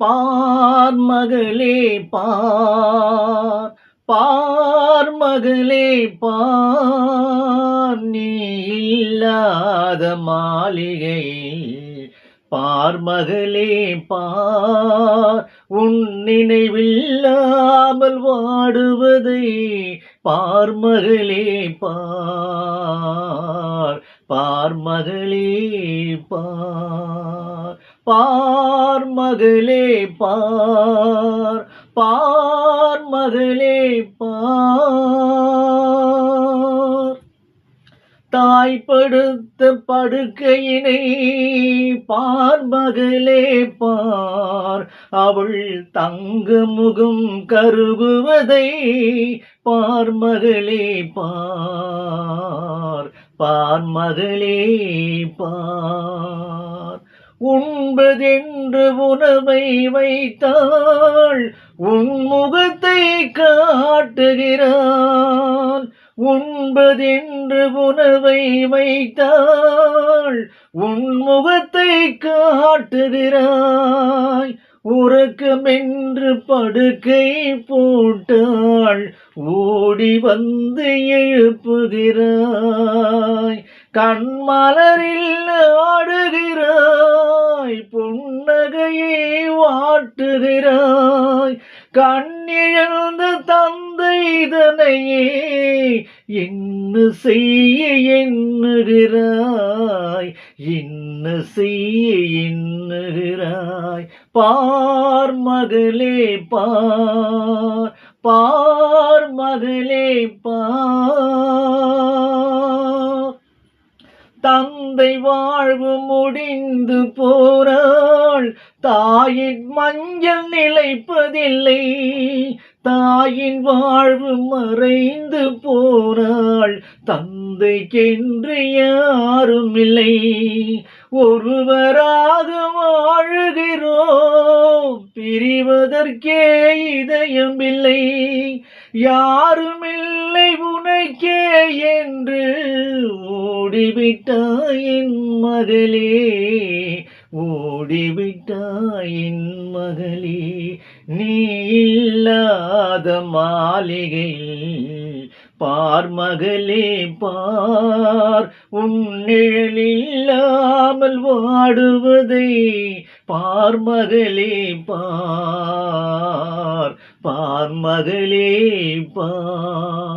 பார் மகளே பார் பார் மகளே பார் நீ இல்லாத மாளிகை. பார் மகளே பார் உன் நினைவில்லாமல் வாடுவதை பார் மகளே பார். பார் மகளே பார் மகளே பார் பார் மகளே பார். தாய் படுத்த படுக்கையினை பார் மகளே பார் அவள் தங்க முகம் கருகுவதை பார் மகளே பார் பார் மகளே பார். உண்பதென்று உணவை வைத்தாள் உன்முகத்தை காட்டுகிறான். உண்பதென்று உணவை வைத்தாள் உன்முகத்தை காட்டுகிறாய். உறக்கமென்று படுக்கை போட்டாள் ஓடி வந்து எழுப்புகிறாய். கண்மலரில் வாட்டுகிறாய் கண்ணிழந்த தந்தை இதனையே என்ன செய்ய எண்ணுகிறாய். என்ன செய்ய எண்ணுகிறாய். பார் மகளே பார் பார் மகளே பார். தந்தை வாழ்வு முடிந்து போறாள் தாயின் மஞ்சள் நிலைப்பதில்லை. தாயின் வாழ்வு மறைந்து போனாள். தந்தைக்கென்று யாரும் இல்லை ஒருவராக வாழுகிறோம். பிரிவதற்கே இதயம் இல்லை யாருமில்லை உனக்கே என்று ஓடிவிட்டாயின் மகளே. ஓடிவிட்டாயின் மகளே நீ இல்லாத மாளிகையில் பார் மகளே பார். உன் நிழலில்லாமல் வாடுவதை பார் மகளே பார். பார் மகளே பார்.